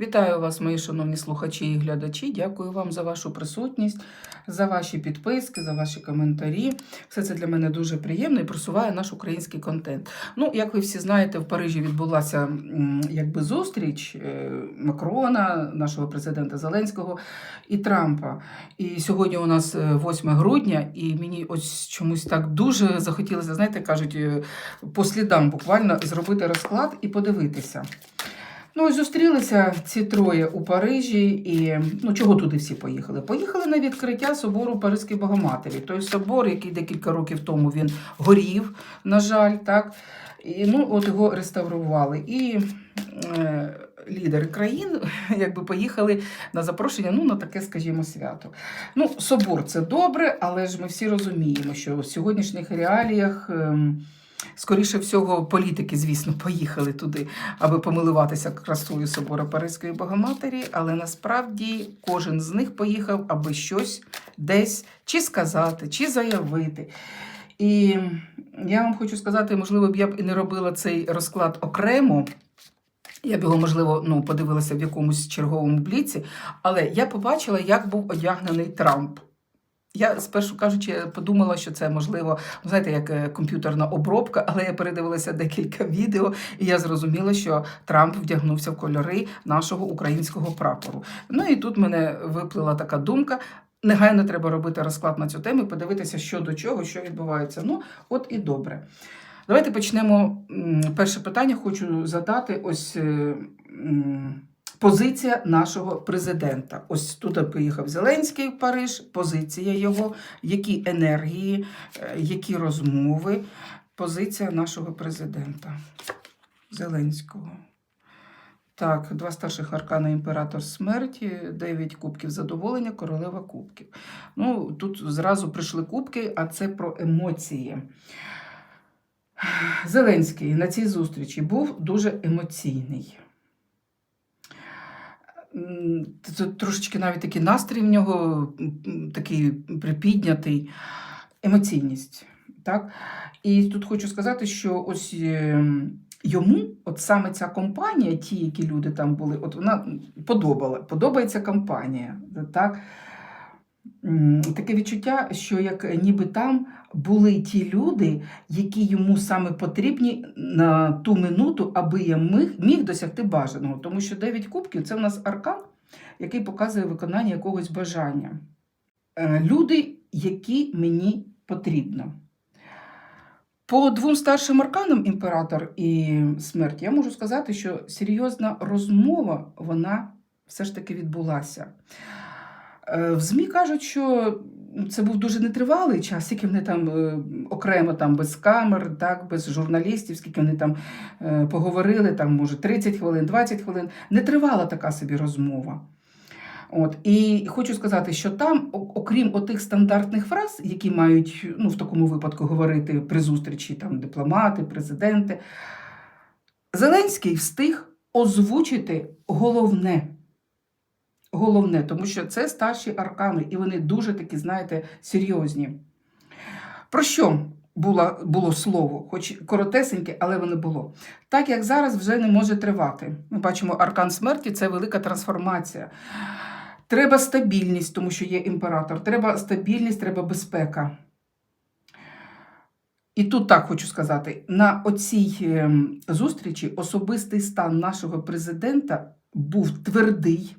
Вітаю вас, мої шановні слухачі і глядачі. Дякую вам за вашу присутність, за ваші підписки, за ваші коментарі. Все це для мене дуже приємно і просуває наш український контент. Ну, як ви всі знаєте, в Парижі відбулася якби зустріч е, Макрона, нашого президента Зеленського і Трампа. І сьогодні у нас е, 8 грудня, і мені ось чомусь так дуже захотілося, знаєте, кажуть, е, по слідам буквально зробити розклад і подивитися. Ну, ось зустрілися ці троє у Парижі, і ну чого туди всі поїхали? Поїхали на відкриття собору Паризької Богоматері. Той собор, який декілька років тому він горів, на жаль, так. І ну, от його реставрували. І е, лідери країн якби поїхали на запрошення ну, на таке, скажімо, свято. Ну, собор це добре, але ж ми всі розуміємо, що в сьогоднішніх реаліях. ем, Скоріше всього, політики, звісно, поїхали туди, аби помилуватися красою собора Паризької Богоматері, але насправді кожен з них поїхав, аби щось десь чи сказати, чи заявити. І я вам хочу сказати, можливо, б я б і не робила цей розклад окремо. Я б його, можливо, ну, подивилася в якомусь черговому бліці, але я побачила, як був одягнений Трамп. Я спершу кажучи, подумала, що це можливо, знаєте, як е, комп'ютерна обробка, але я передивилася декілька відео, і я зрозуміла, що Трамп вдягнувся в кольори нашого українського прапору. Ну і тут мене виплила така думка. Негайно треба робити розклад на цю тему, подивитися, що до чого, що відбувається. Ну, от і добре. Давайте почнемо. Перше питання хочу задати. Ось е, позиція нашого президента. Ось тут поїхав Зеленський в Париж, позиція його, які енергії, е, які розмови. Позиція нашого президента Зеленського. Так, два старших аркани імператор смерті, дев'ять кубків задоволення, королева кубків. Ну, тут зразу прийшли кубки, а це про емоції. Зеленський на цій зустрічі був дуже емоційний. Трошечки навіть такий настрій в нього такий припіднятий, емоційність. Так? І тут хочу сказати, що ось ем, йому, от саме ця компанія, ті, які люди там були, от вона подобала, подобається компанія. Так? Таке відчуття, що як ніби там були ті люди, які йому саме потрібні на ту минуту, аби я міг, міг досягти бажаного. Тому що 9 кубків це в нас аркан, який показує виконання якогось бажання. Е, Люди, які мені потрібно. По двом старшим арканам імператор і смерть, я можу сказати, що серйозна розмова вона все ж таки відбулася. Е, В ЗМІ кажуть, що це був дуже нетривалий час, скільки вони там е, окремо там без камер, так, без журналістів, скільки вони там е, поговорили, там, може, 30 хвилин, 20 хвилин. Не тривала така собі розмова. От. І хочу сказати, що там, окрім отих стандартних фраз, які мають ну, в такому випадку говорити при зустрічі там, дипломати, президенти, Зеленський встиг озвучити головне. Головне, тому що це старші аркани, і вони дуже такі, знаєте, серйозні. Про що було, було слово, хоч коротесеньке, але воно було. Так як зараз вже не може тривати. Ми бачимо, аркан смерті це велика трансформація. Треба стабільність, тому що є імператор. Треба стабільність, треба безпека. І тут так хочу сказати: на оцій ем, зустрічі особистий стан нашого президента був твердий,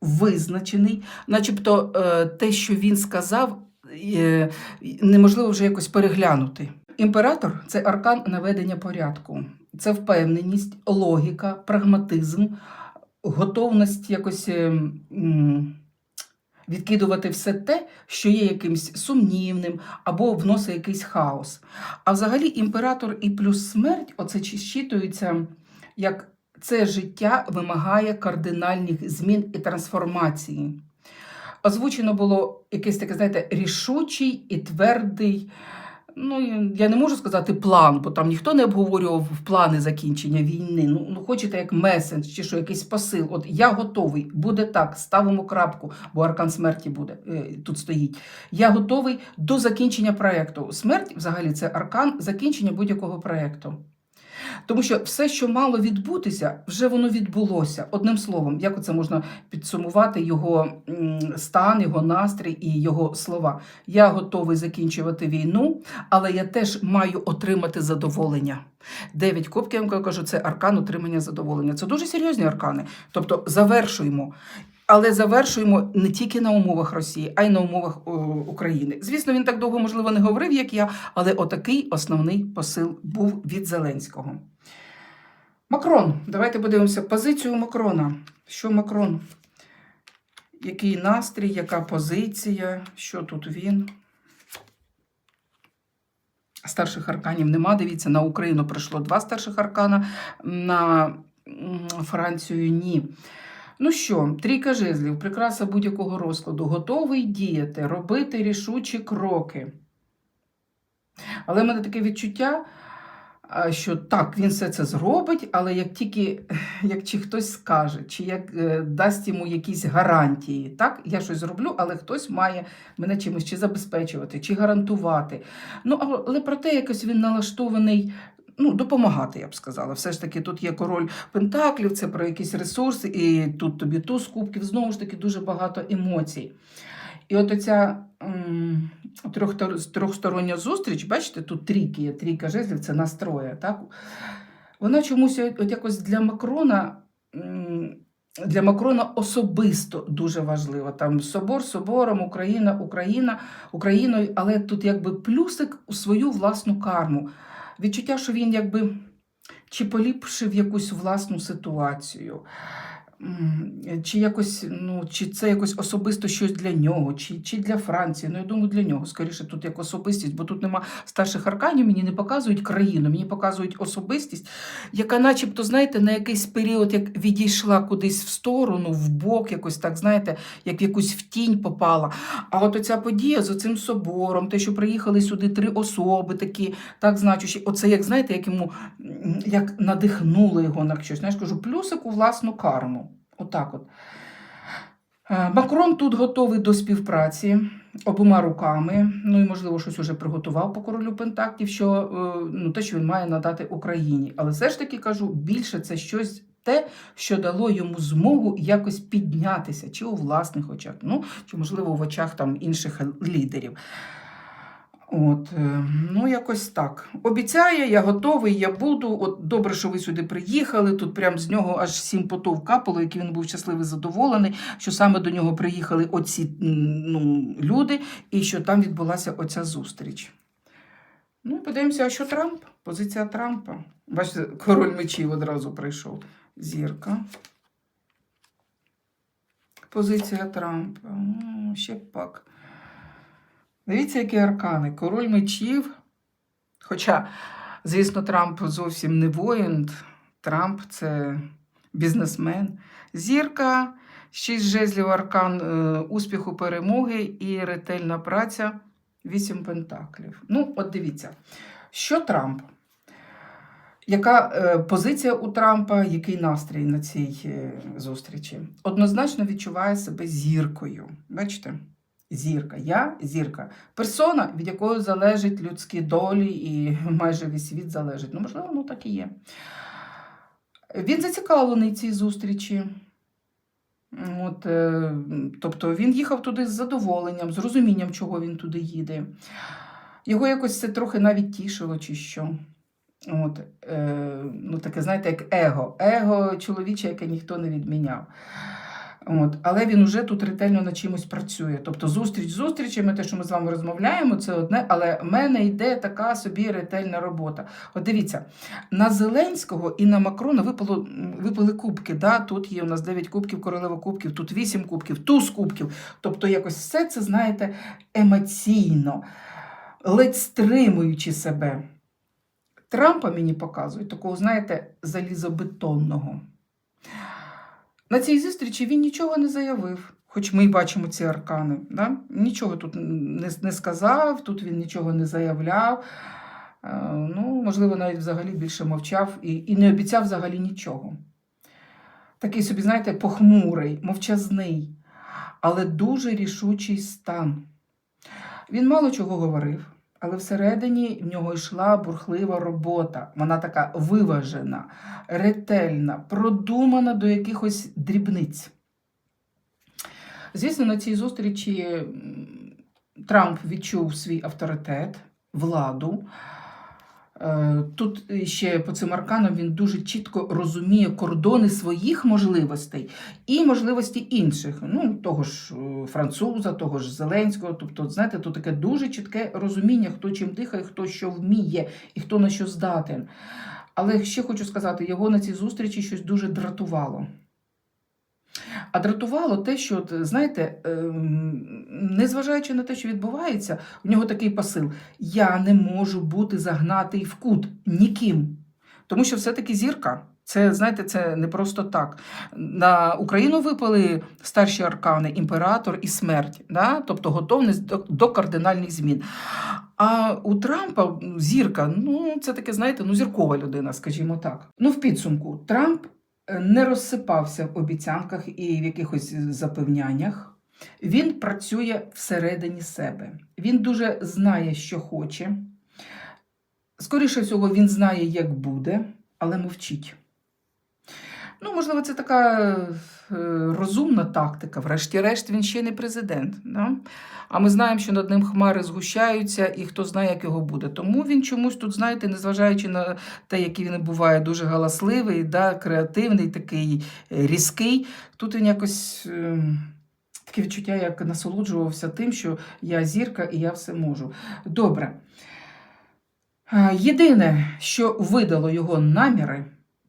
визначений, начебто е, те, що він сказав, е, неможливо вже якось переглянути. Імператор це аркан наведення порядку, це впевненість, логіка, прагматизм, готовність якось ем, відкидувати все те, що є якимсь сумнівним або вносить якийсь хаос. А взагалі імператор і плюс смерть оце щитується як це життя вимагає кардинальних змін і трансформації. Озвучено було якийсь такий, знаєте, рішучий і твердий. Ну, я не можу сказати план, бо там ніхто не обговорював плани закінчення війни. Ну, ну хочете як месендж чи що, якийсь посил. От я готовий, буде так, ставимо крапку, бо аркан смерті буде е, тут стоїть. Я готовий до закінчення проєкту. Смерть, взагалі, це аркан закінчення будь-якого проєкту. Тому що все, що мало відбутися, вже воно відбулося. Одним словом, як це можна підсумувати його стан, його настрій і його слова. Я готовий закінчувати війну, але я теж маю отримати задоволення. Дев'ять кубків, я вам кажу, це аркан отримання задоволення. Це дуже серйозні аркани. Тобто завершуємо. Але завершуємо не тільки на умовах Росії, а й на умовах о, України. Звісно, він так довго, можливо, не говорив, як я, але отакий основний посил був від Зеленського. Макрон. Давайте подивимося позицію Макрона. Що Макрон? Який настрій, яка позиція? Що тут він? Старших арканів нема. Дивіться, на Україну прийшло два старших аркана, на Францію ні. Ну що, трійка жезлів, прикраса будь-якого розкладу, готовий діяти, робити рішучі кроки. Але в мене таке відчуття, що так, він все це зробить, але як тільки як чи хтось скаже, чи як е, дасть йому якісь гарантії. Так, я щось зроблю, але хтось має мене чимось чи забезпечувати, чи гарантувати. Ну, але проте якось він налаштований. Ну, допомагати, я б сказала. Все ж таки, тут є король Пентаклів, це про якісь ресурси, і тут тобі туз кубків, знову ж таки, дуже багато емоцій. І от оця трьохстороння зустріч, бачите, тут трійки є, трійка жезлів, це настроє. Так? Вона чомусь от якось для Макрона. Для Макрона особисто дуже важливо. Там собор собором, Україна, Україна, Україною, але тут якби плюсик у свою власну карму. Відчуття, що він якби чи поліпшив якусь власну ситуацію, чи якось, ну, чи це якось особисто щось для нього, чи, чи для Франції. Ну, я думаю, для нього. Скоріше, тут як особистість, бо тут нема старших арканів, мені не показують країну, мені показують особистість, яка, начебто, знаєте, на якийсь період як відійшла кудись в сторону, в бок, якось так, знаєте, як якусь в тінь попала. А от оця подія з оцим собором, те, що приїхали сюди три особи такі, так значущі, оце як знаєте, як йому як надихнуло його на щось. Знаєш, кажу, плюсик у власну карму. Отак от. Е, Макрон тут готовий до співпраці обома руками. Ну і, можливо, щось уже приготував по королю Пентактів, що е, ну, те, що він має надати Україні. Але все ж таки кажу, більше це щось те, що дало йому змогу якось піднятися, чи у власних очах, ну, чи, можливо, в очах там інших лідерів. От, е, ну, якось так. Обіцяє, я готовий, я буду. От добре, що ви сюди приїхали. Тут прям з нього аж сім потов капало, який він був щасливий, задоволений, що саме до нього приїхали оці ну, люди, і що там відбулася оця зустріч. Ну, подивимося, а що Трамп? Позиція Трампа. Бачите, король мечів одразу прийшов. Зірка. Позиція Трампа. Ще пак. Дивіться, які аркани. Король мечів. Хоча, звісно, Трамп зовсім не воїн. Трамп це бізнесмен. Зірка, шість жезлів аркан е, успіху перемоги і ретельна праця. Вісім пентаклів. Ну, от дивіться, що Трамп? Яка е, позиція у Трампа, який настрій на цій е, зустрічі? Однозначно відчуває себе зіркою. Бачите? Зірка. Я зірка. Персона, від якої залежать людські долі, і майже весь світ залежить. Ну, можливо, воно так і є. Він зацікавлений цій зустрічі. От, е, тобто він їхав туди з задоволенням, з розумінням, чого він туди їде. Його якось це трохи навіть тішило, чи що. От, е, ну, таке, знаєте, як его. Его чоловіче, яке ніхто не відміняв. От, але він уже тут ретельно над чимось працює. Тобто зустріч з зустрічами, те, що ми з вами розмовляємо, це одне, але в мене йде така собі ретельна робота. От дивіться, на Зеленського і на Макрона випало, випали кубки. Да? Тут є у нас 9 кубків, королева кубків, тут 8 кубків, туз кубків. Тобто якось все це, знаєте, емоційно, ледь стримуючи себе. Трампа мені показують такого, знаєте, залізобетонного. На цій зустрічі він нічого не заявив, хоч ми й бачимо ці аркани. Да? Нічого тут не, не сказав, тут він нічого не заявляв. Е, Ну, можливо, навіть взагалі більше мовчав і, і не обіцяв взагалі нічого. Такий собі, знаєте, похмурий, мовчазний, але дуже рішучий стан. Він мало чого говорив, Але всередині в нього йшла бурхлива робота. Вона така виважена, ретельна, продумана до якихось дрібниць. Звісно, на цій зустрічі Трамп відчув свій авторитет, владу. Е, Тут ще по цим арканам він дуже чітко розуміє кордони своїх можливостей і можливості інших. Ну, того ж е, француза, того ж Зеленського. Тобто, знаєте, тут таке дуже чітке розуміння, хто чим дихає, хто що вміє і хто на що здатен. Але ще хочу сказати, його на цій зустрічі щось дуже дратувало. А дратувало те, що, знаєте, ем, незважаючи на те, що відбувається, у нього такий посил: я не можу бути загнатий в кут ніким. Тому що все-таки зірка. Це, знаєте, це не просто так. На Україну випали старші аркани, імператор і смерть, да? тобто готовність до, до кардинальних змін. А у Трампа зірка, ну це таке, знаєте, ну зіркова людина, скажімо так. Ну, в підсумку, Трамп не розсипався в обіцянках і в якихось запевняннях. Він працює всередині себе. Він дуже знає, що хоче. Скоріше всього, він знає, як буде, але мовчить. Ну, можливо, це така е, розумна тактика. Врешті-решт, він ще не президент. Да? А ми знаємо, що над ним хмари згущаються, і хто знає, як його буде. Тому він чомусь тут, знаєте, незважаючи на те, який він буває дуже галасливий, да, креативний, такий е, різкий, тут він якось. е, Таке відчуття, як насолоджувався тим, що я зірка і я все можу. Добре. Е, Єдине, що видало його наміри,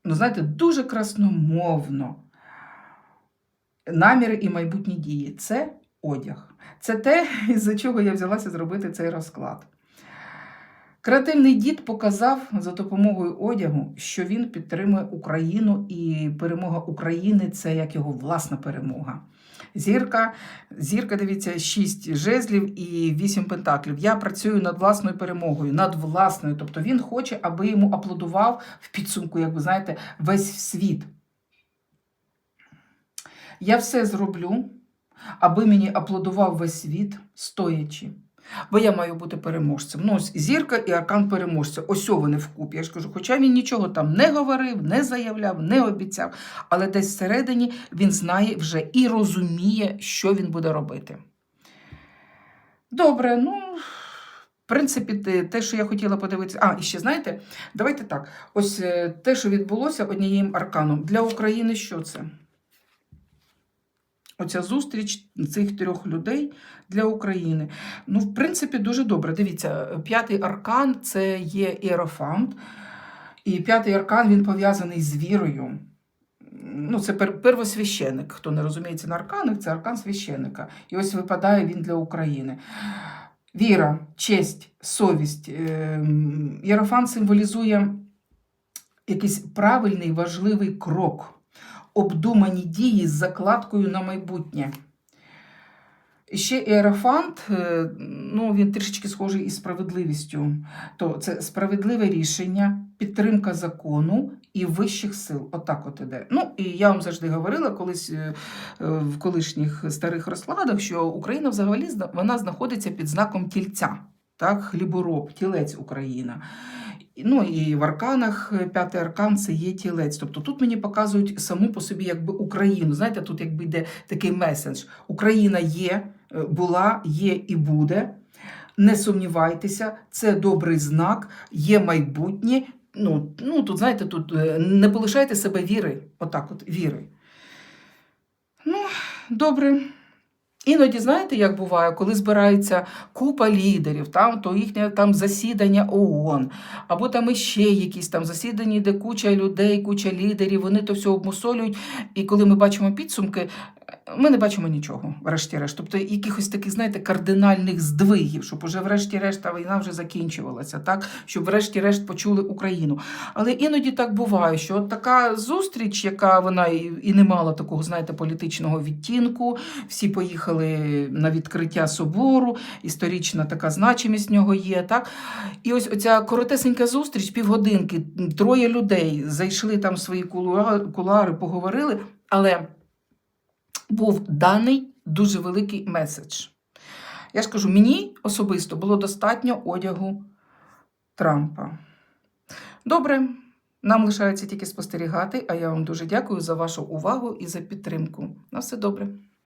ну, знаєте, дуже красномовно. Наміри і майбутні дії це одяг. Це те, із-за чого я взялася зробити цей розклад. Креативний дід показав за допомогою одягу, що він підтримує Україну, і перемога України це як його власна перемога. Зірка, зірка, дивіться, 6 жезлів і 8 пентаклів. Я працюю над власною перемогою, над власною. Тобто він хоче, аби йому аплодував в підсумку, як ви знаєте, весь світ. Я все зроблю, аби мені аплодував весь світ, стоячи. Бо я маю бути переможцем. Ну, ось зірка і аркан переможця. Ось вони вкупі. Я ж кажу, хоча він нічого там не говорив, не заявляв, не обіцяв, але десь всередині він знає вже і розуміє, що він буде робити. Добре, ну. В принципі, те- що я хотіла подивитися. А, і ще знаєте, давайте так. Ось е, те, що відбулося однією арканом. Для України що це? Оця зустріч цих трьох людей для України. Ну, в принципі, дуже добре. Дивіться, п'ятий аркан це є іерофант. І п'ятий аркан він пов'язаний з вірою. Ну, це пер- первосвященик. Хто не розуміється на арканах, це аркан священика. І ось випадає він для України. Віра, честь, совість. Ем, Єрофант символізує якийсь правильний важливий крок обдумані дії з закладкою на майбутнє. Ще Іерофант, е, ну, він трішечки схожий із справедливістю. То це справедливе рішення, підтримка закону і вищих сил. Отак от іде. Ну, і я вам завжди говорила колись е, е, в колишніх старих розкладах, що Україна взагалі вона знаходиться під знаком тільця. Так, хлібороб, тілець Україна. Ну і в арканах е, п'ятий аркан це є тілець. Тобто тут мені показують саму по собі якби Україну. Знаєте, тут якби йде такий меседж. Україна є, е, була, є і буде. Не сумнівайтеся, це добрий знак, є майбутнє. Ну, ну тут, знаєте, тут е, не полишайте себе віри. Отак, от віри. Ну, добре. Іноді, знаєте, як буває, коли збирається купа лідерів, там то їхнє там засідання ООН, або там іще якісь там засідання, де куча людей, куча лідерів, вони то все обмусолюють. І коли ми бачимо підсумки, ми не бачимо нічого, врешті-решт. Тобто якихось таких, знаєте, кардинальних здвигів, щоб уже врешті-решт та війна вже закінчувалася, так? щоб врешті-решт почули Україну. Але іноді так буває, що от така зустріч, яка вона і, не мала такого, знаєте, політичного відтінку, всі поїхали на відкриття собору, історична така значимість в нього є. Так? І ось оця коротесенька зустріч, півгодинки, троє людей зайшли там в свої кулуа- кулуари, поговорили, але був даний дуже великий меседж. Я ж кажу, мені особисто було достатньо одягу Трампа. Добре, нам лишається тільки спостерігати, а я вам дуже дякую за вашу увагу і за підтримку. На все добре.